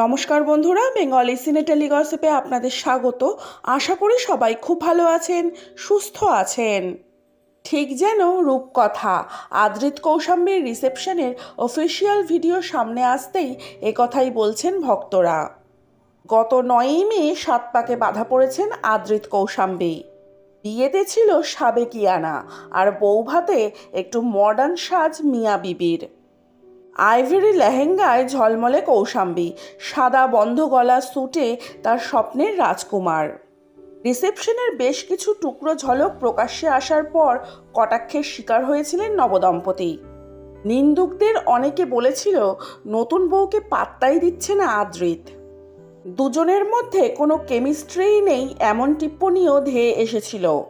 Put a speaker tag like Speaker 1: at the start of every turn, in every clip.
Speaker 1: নমস্কার বন্ধুরা, বেঙ্গলি সিনে টেলিগসিপে আপনাদের স্বাগত। আশা করি সবাই খুব ভালো আছেন, সুস্থ আছেন। ঠিক যেন রূপকথা আদ্রিত কৌশাম্বীর রিসেপশনের অফিসিয়াল ভিডিও সামনে আসতেই একথাই বলছেন ভক্তরা। গত নয়ই মে সাত পাকে বাধা পড়েছেন আদ্রিত কৌশাম্বী। বিয়েতে ছিল সাবেকিয়ানা, আর বৌভাতে একটু মডার্ন সাজ মিয়া বিবির। আইভরি লেহেঙ্গায় ঝলমলে কৌশাম্বী। সাদা বন্ধ গলা স্যুটে তার স্বপ্নের রাজকুমার। রিসেপশনের বেশ কিছু টুকরো ঝলক প্রকাশ্যে আসার পর কটাক্ষের শিকার হয়েছিলেন নবদম্পতি। নিন্দুকদের অনেকে বলেছিল, নতুন বউকে পাত্তাই দিচ্ছে না আদ্রিত। দুজনের মধ্যে কোনো কেমিস্ট্রিই নেই, এমন টিপ্পনিও ধেয়ে এসেছিল।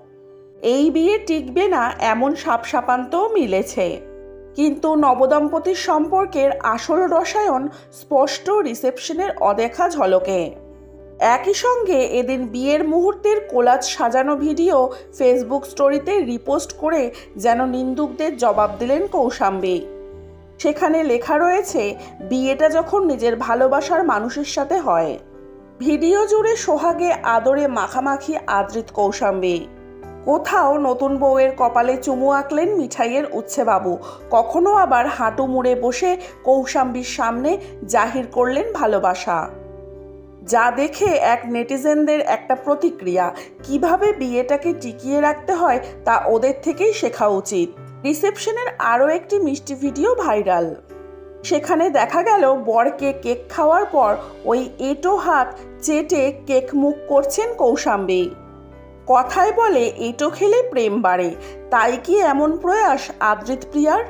Speaker 1: এই বিয়ে টিকবে না, এমন সাপসাপান্তও মিলেছে। কিন্তু নবদম্পতির সম্পর্কের আসল রসায়ন স্পষ্ট রিসেপশনের অদেখা ঝলকে। একই সঙ্গে এদিন বিয়ের মুহূর্তের কোলাজ সাজানো ভিডিও ফেসবুক স্টোরিতে রিপোস্ট করে যেন নিন্দুকদের জবাব দিলেন কৌশাম্বী। সেখানে লেখা রয়েছে, বিয়েটা যখন নিজের ভালোবাসার মানুষের সাথে হয়। ভিডিও জুড়ে সোহাগে আদরে মাখামাখি আদৃত কৌশাম্বী। কোথাও নতুন বউয়ের কপালে চুমু আঁকলেন মিঠাইয়ের উচ্ছেবাবু কখনো আবার হাঁটু মুড়ে বসে কৌশাম্বীর সামনে জাহির করলেন ভালোবাসা। যা দেখে এক নেটিজেনদের একটা প্রতিক্রিয়া, কীভাবে বিয়েটাকে টিকিয়ে রাখতে হয় তা ওদের থেকেই শেখা উচিত। রিসেপশনের আরও একটি মিষ্টি ভিডিও ভাইরাল। সেখানে দেখা গেল বরকে কেক খাওয়ার পর ওই এটো হাত চেটে কেক মুখ করছেন কৌশাম্বী। কথায় বলে, এটো খেলে প্রেম বাড়ে। তাই কি এমন প্রয়াস আদৃত প্রিয়ার?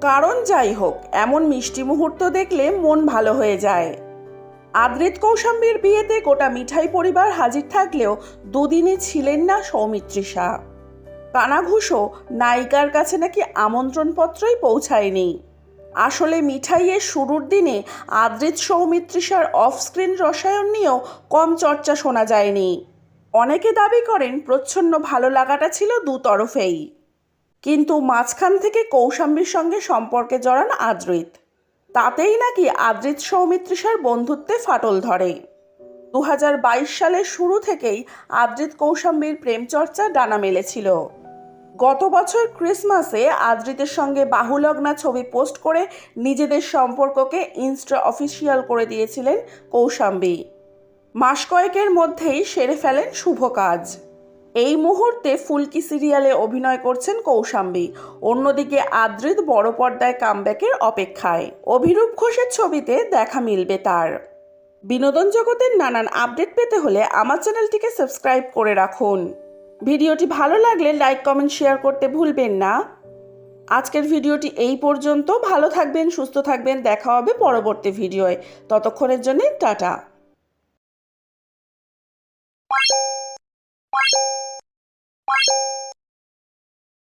Speaker 1: কারণ যাই হোক, এমন মিষ্টি মুহূর্ত দেখলে মন ভালো হয়ে যায়। আদৃত কৌশাম্বীর বিয়েতে গোটা মিঠাই পরিবার হাজির থাকলেও দুদিনে ছিলেন না সৌমিত্রিষা কানাঘুষো নায়িকার কাছে নাকি আমন্ত্রণপত্রই পৌঁছায়নি। আসলে মিঠাইয়ের শুরুর দিনে আদৃত সৌমিত্রিষার অফ স্ক্রিন রসায়ন নিয়েও কম চর্চা শোনা যায়নি। অনেকে দাবি করেন প্রচ্ছন্ন ভালো লাগাটা ছিল দু তরফেই। কিন্তু মাঝখান থেকে কৌশাম্বীর সঙ্গে সম্পর্কে জড়ান আদ্রিত। তাতেই নাকি আদ্রিত সৌমিত্রিষার বন্ধুত্বে ফাটল ধরে। দু হাজার বাইশ সালের শুরু থেকেই আদ্রিত কৌশাম্বীর প্রেমচর্চা ডানা মেলেছিল। গত বছর ক্রিসমাসে আদ্রিতের সঙ্গে বাহুলগ্না ছবি পোস্ট করে নিজেদের সম্পর্ককে ইনস্টা অফিসিয়াল করে দিয়েছিলেন কৌশাম্বী। মাস কয়েকের মধ্যেই সেরে ফেলেন শুভ কাজ। এই মুহূর্তে ফুলকি সিরিয়ালে অভিনয় করছেন কৌশাম্বী। অন্যদিকে আদ্রিত বড় পর্দায় কামব্যাকের অপেক্ষায়। অভিরূপ ঘোষের ছবিতে দেখা মিলবে তার। বিনোদন জগতের নানান আপডেট পেতে হলে আমার চ্যানেলটিকে সাবস্ক্রাইব করে রাখুন। ভিডিওটি ভালো লাগলে লাইক, কমেন্ট, শেয়ার করতে ভুলবেন না। আজকের ভিডিওটি এই পর্যন্ত। ভালো থাকবেন, সুস্থ থাকবেন। দেখা হবে পরবর্তী ভিডিওয়। ততক্ষণের জন্য টাটা। Bye.